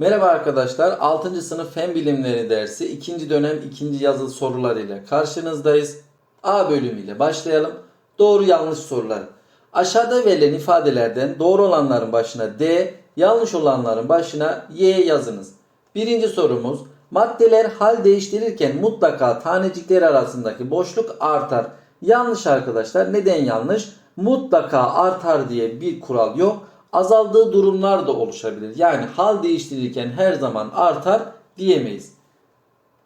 Merhaba arkadaşlar. 6. sınıf Fen Bilimleri dersi 2. dönem 2. yazılı sorularıyla karşınızdayız. A bölümüyle başlayalım. Doğru yanlış sorular. Aşağıda verilen ifadelerden doğru olanların başına D, yanlış olanların başına Y yazınız. Birinci sorumuz maddeler hal değiştirirken mutlaka tanecikler arasındaki boşluk artar. Yanlış arkadaşlar. Neden yanlış? Mutlaka artar diye bir kural yok. Azaldığı durumlar da oluşabilir. Yani hal değiştirirken her zaman artar diyemeyiz.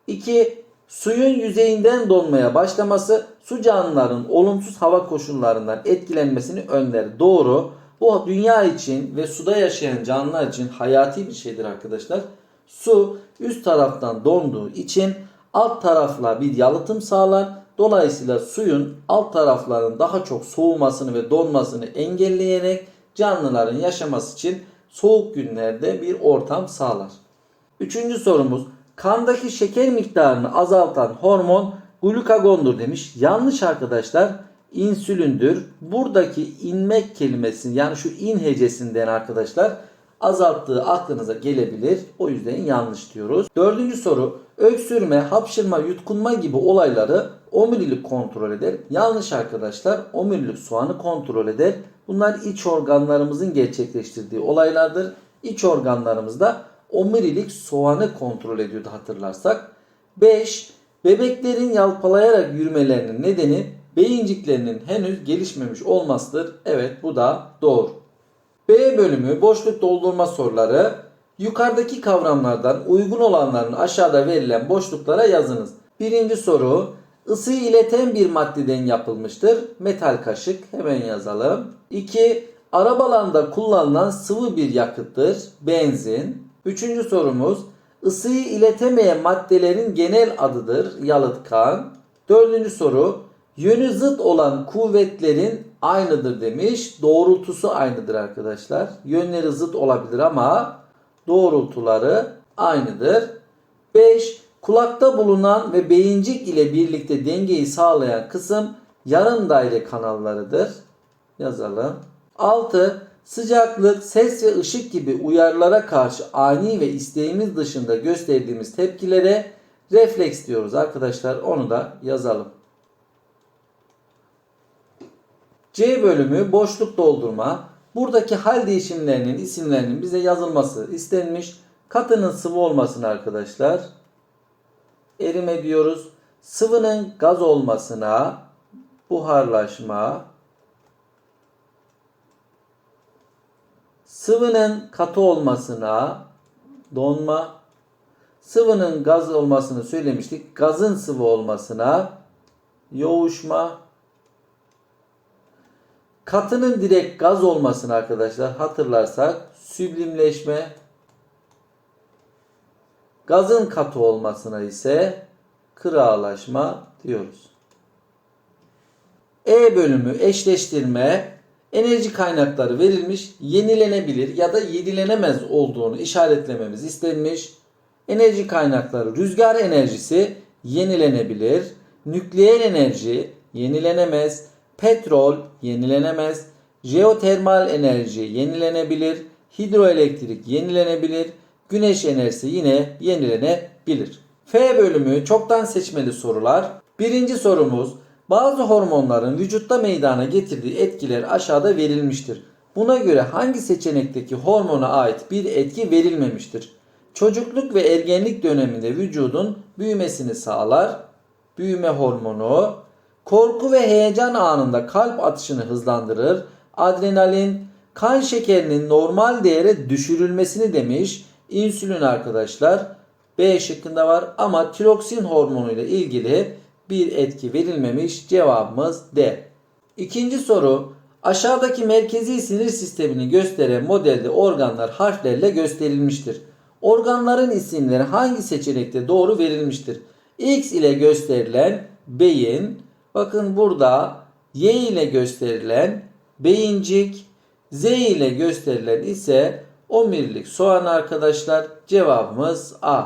2. Suyun yüzeyinden donmaya başlaması su canlıların olumsuz hava koşullarından etkilenmesini önler. Doğru. Bu dünya için ve suda yaşayan canlılar için hayati bir şeydir arkadaşlar. Su üst taraftan donduğu için alt tarafla bir yalıtım sağlar. Dolayısıyla suyun alt tarafların daha çok soğumasını ve donmasını engelleyerek canlıların yaşaması için soğuk günlerde bir ortam sağlar. Üçüncü sorumuz kandaki şeker miktarını azaltan hormon glukagondur demiş. Yanlış arkadaşlar insülündür. Buradaki inmek kelimesi yani şu in hecesinden arkadaşlar azalttığı aklınıza gelebilir. O yüzden yanlış diyoruz. Dördüncü soru öksürme, hapşırma, yutkunma gibi olayları omurilik kontrol eder. Yanlış arkadaşlar omurilik soğanı kontrol eder. Bunlar iç organlarımızın gerçekleştirdiği olaylardır. İç organlarımızda omurilik soğanı kontrol ediyordu hatırlarsak. 5. Bebeklerin yalpalayarak yürümelerinin nedeni beyinciklerinin henüz gelişmemiş olmasıdır. Evet bu da doğru. B bölümü boşluk doldurma soruları. Yukarıdaki kavramlardan uygun olanların aşağıda verilen boşluklara yazınız. Birinci soru ısıyı ileten bir maddeden yapılmıştır. Metal kaşık hemen yazalım. 2. Arabalarında kullanılan sıvı bir yakıttır. Benzin. Üçüncü sorumuz ısıyı iletemeyen maddelerin genel adıdır. Yalıtkan. Dördüncü soru yönü zıt olan kuvvetlerin aynıdır demiş. Doğrultusu aynıdır arkadaşlar. Yönleri zıt olabilir ama doğrultuları aynıdır. 5. Kulakta bulunan ve beyincik ile birlikte dengeyi sağlayan kısım yarım daire kanallarıdır. Yazalım. 6. Sıcaklık, ses ve ışık gibi uyarılara karşı ani ve isteğimiz dışında gösterdiğimiz tepkilere refleks diyoruz arkadaşlar. Onu da yazalım. C bölümü boşluk doldurma. Buradaki hal değişimlerinin isimlerinin bize yazılması istenmiş. Katının sıvı olmasını arkadaşlar erime diyoruz. Sıvının gaz olmasına buharlaşma, sıvının katı olmasına donma, sıvının gaz olmasını söylemiştik. Gazın sıvı olmasına yoğuşma, katının direkt gaz olmasını arkadaşlar hatırlarsak süblimleşme, Gazın katı olmasına ise kıralaşma diyoruz. E bölümü eşleştirme enerji kaynakları verilmiş yenilenebilir ya da yenilenemez olduğunu işaretlememiz istenmiş. Enerji kaynakları rüzgar enerjisi yenilenebilir, nükleer enerji yenilenemez, petrol yenilenemez, jeotermal enerji yenilenebilir, hidroelektrik yenilenebilir, güneş enerjisi yine yenilenebilir. F bölümü çoktan seçmeli sorular. Birinci sorumuz bazı hormonların vücutta meydana getirdiği etkiler aşağıda verilmiştir. Buna göre hangi seçenekteki hormona ait bir etki verilmemiştir? Çocukluk ve ergenlik döneminde vücudun büyümesini sağlar. Büyüme hormonu. Korku ve heyecan anında kalp atışını hızlandırır. Adrenalin kan şekerinin normal değere düşürülmesini demiş. İnsülin arkadaşlar B şıkkında var ama tiroksin hormonu ile ilgili bir etki verilmemiş. Cevabımız D. İkinci soru aşağıdaki merkezi sinir sistemini gösteren modelde organlar harflerle gösterilmiştir. Organların isimleri hangi seçenekte doğru verilmiştir? X ile gösterilen beyin, bakın burada Y ile gösterilen beyincik, Z ile gösterilen ise omurilik soğan arkadaşlar. Cevabımız A.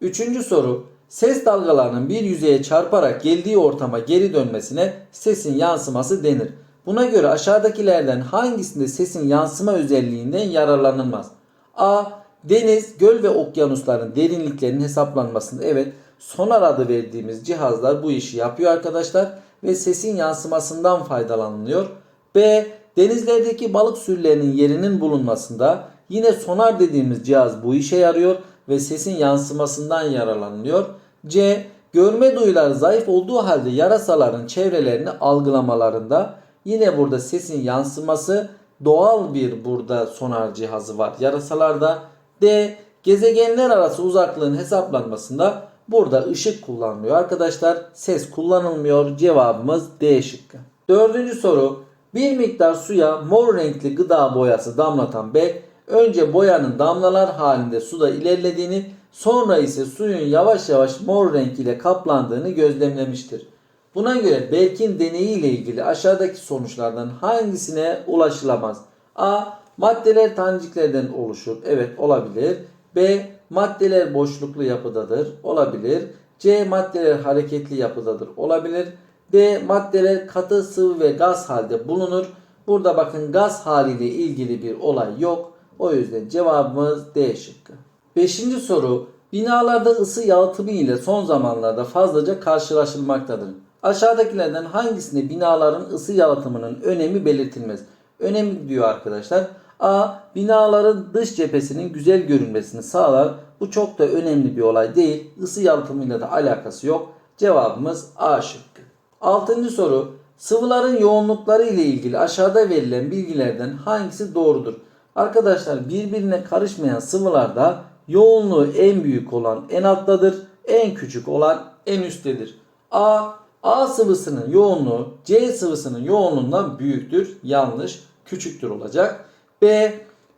Üçüncü soru. Ses dalgalarının bir yüzeye çarparak geldiği ortama geri dönmesine sesin yansıması denir. Buna göre aşağıdakilerden hangisinde sesin yansıma özelliğinden yararlanılmaz? A. Deniz, göl ve okyanusların derinliklerinin hesaplanmasında evet sonar adı verdiğimiz cihazlar bu işi yapıyor arkadaşlar ve sesin yansımasından faydalanılıyor. B. Denizlerdeki balık sürülerinin yerinin bulunmasında yine sonar dediğimiz cihaz bu işe yarıyor ve sesin yansımasından yararlanılıyor. C. Görme duyuları zayıf olduğu halde yarasaların çevrelerini algılamalarında yine burada sesin yansıması doğal bir burada sonar cihazı var yarasalarda. D. Gezegenler arası uzaklığın hesaplanmasında burada ışık kullanılıyor arkadaşlar. Ses kullanılmıyor. Cevabımız D şıkkı. Dördüncü soru. Bir miktar suya mor renkli gıda boyası damlatan Beck önce boyanın damlalar halinde suda ilerlediğini sonra ise suyun yavaş yavaş mor renk ile kaplandığını gözlemlemiştir. Buna göre Berk'in deneyi ile ilgili aşağıdaki sonuçlardan hangisine ulaşılamaz? A. Maddeler taneciklerden oluşur. Evet olabilir. B. Maddeler boşluklu yapıdadır. Olabilir. C. Maddeler hareketli yapıdadır. Olabilir. D. Maddeler katı, sıvı ve gaz halde bulunur. Burada bakın gaz haliyle ilgili bir olay yok. O yüzden cevabımız D şıkkı. Beşinci soru. Binalarda ısı yalıtımı ile son zamanlarda fazlaca karşılaşılmaktadır. Aşağıdakilerden hangisinde binaların ısı yalıtımının önemi belirtilmez? Önemi diyor arkadaşlar. A. Binaların dış cephesinin güzel görünmesini sağlar. Bu çok da önemli bir olay değil. Isı yalıtımıyla da alakası yok. Cevabımız A şıkkı. Altıncı soru. Sıvıların yoğunlukları ile ilgili aşağıda verilen bilgilerden hangisi doğrudur? Arkadaşlar birbirine karışmayan sıvılarda yoğunluğu en büyük olan en alttadır. En küçük olan en üsttedir. A. A sıvısının yoğunluğu C sıvısının yoğunluğundan büyüktür. Yanlış. Küçüktür olacak. B.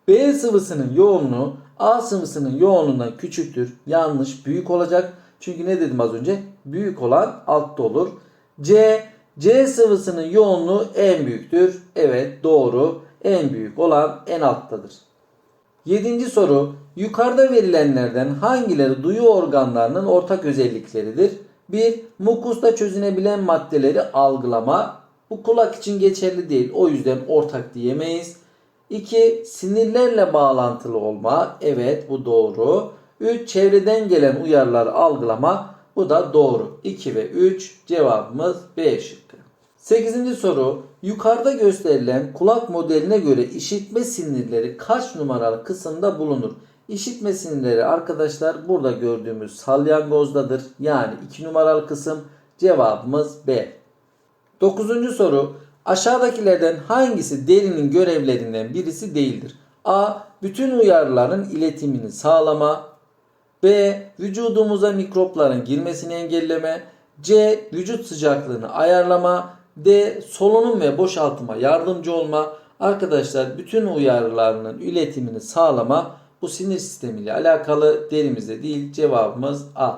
B sıvısının yoğunluğu A sıvısının yoğunluğundan küçüktür. Yanlış. Büyük olacak. Çünkü ne dedim az önce? Büyük olan altta olur. C. C sıvısının yoğunluğu en büyüktür. Evet doğru. En büyük olan en alttadır. Yedinci soru. Yukarıda verilenlerden hangileri duyu organlarının ortak özellikleridir? 1. Mukusta çözünebilen maddeleri algılama. Bu kulak için geçerli değil. O yüzden ortak diyemeyiz. 2. Sinirlerle bağlantılı olma. Evet bu doğru. 3. Çevreden gelen uyarıları algılama. Bu da doğru. 2 ve 3 cevabımız B şıkkı. 8. soru. Yukarıda gösterilen kulak modeline göre işitme sinirleri kaç numaralı kısımda bulunur? İşitme sinirleri arkadaşlar burada gördüğümüz salyangozdadır. Yani 2 numaralı kısım cevabımız B. 9. soru. Aşağıdakilerden hangisi derinin görevlerinden birisi değildir? A. Bütün uyarıların iletimini sağlama. B. Vücudumuza mikropların girmesini engelleme. C. Vücut sıcaklığını ayarlama. D. Solunum ve boşaltıma yardımcı olma. Arkadaşlar bütün uyarılarının iletimini sağlama bu sinir sistemiyle alakalı derimizde değil cevabımız A.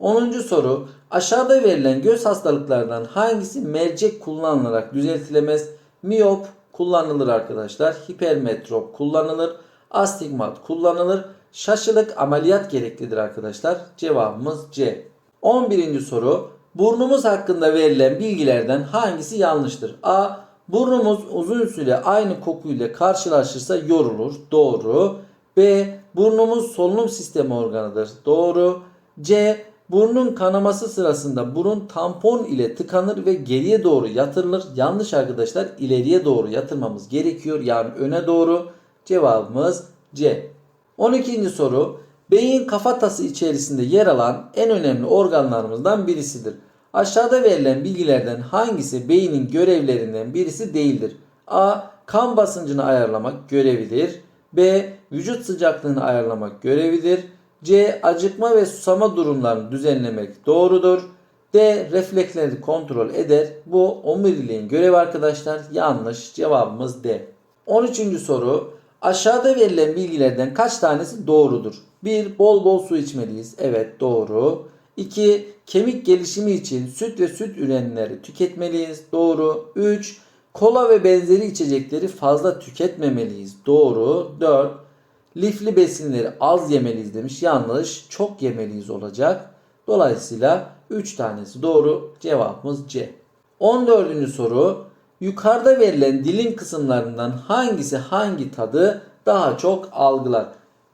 10. soru. Aşağıda verilen göz hastalıklarından hangisi mercek kullanılarak düzeltilemez? Miyop kullanılır arkadaşlar. Hipermetrop kullanılır. Astigmat kullanılır. Şaşılık ameliyat gereklidir arkadaşlar. Cevabımız C. 11. soru. Burnumuz hakkında verilen bilgilerden hangisi yanlıştır? A. Burnumuz uzun süre aynı kokuyla karşılaşırsa yorulur. Doğru. B. Burnumuz solunum sistemi organıdır. Doğru. C. Burnun kanaması sırasında burun tampon ile tıkanır ve geriye doğru yatırılır. Yanlış arkadaşlar ileriye doğru yatırmamız gerekiyor. Yani öne doğru. Cevabımız C. 12. soru. Beyin kafatası içerisinde yer alan en önemli organlarımızdan birisidir. Aşağıda verilen bilgilerden hangisi beynin görevlerinden birisi değildir? A. Kan basıncını ayarlamak görevidir. B. Vücut sıcaklığını ayarlamak görevidir. C. Acıkma ve susama durumlarını düzenlemek doğrudur. D. Refleksleri kontrol eder. Bu omuriliğin görevi arkadaşlar. Yanlış. Cevabımız D. 13. soru. Aşağıda verilen bilgilerden kaç tanesi doğrudur? 1. Bol bol su içmeliyiz. Evet doğru. 2. Kemik gelişimi için süt ve süt ürünleri tüketmeliyiz. Doğru. 3. Kola ve benzeri içecekleri fazla tüketmemeliyiz. Doğru. 4. Lifli besinleri az yemeliyiz demiş. Yanlış. Çok yemeliyiz olacak. Dolayısıyla 3 tanesi doğru. Cevabımız C. 14. soru. Yukarıda verilen dilin kısımlarından hangisi hangi tadı daha çok algılar?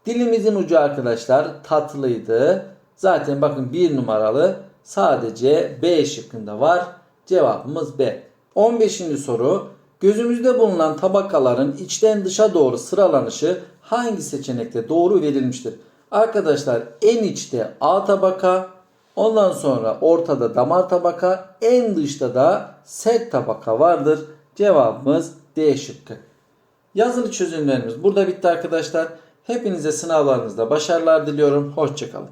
Dilimizin ucu arkadaşlar tatlıydı. Zaten bakın bir numaralı sadece B şıkkında var. Cevabımız B. 15. soru. Gözümüzde bulunan tabakaların içten dışa doğru sıralanışı hangi seçenekte doğru verilmiştir? Arkadaşlar en içte A tabaka, ondan sonra ortada damar tabaka, en dışta da sert tabaka vardır. Cevabımız D şıkkı. Yazılı çözümlerimiz burada bitti arkadaşlar. Hepinize sınavlarınızda başarılar diliyorum. Hoşçakalın.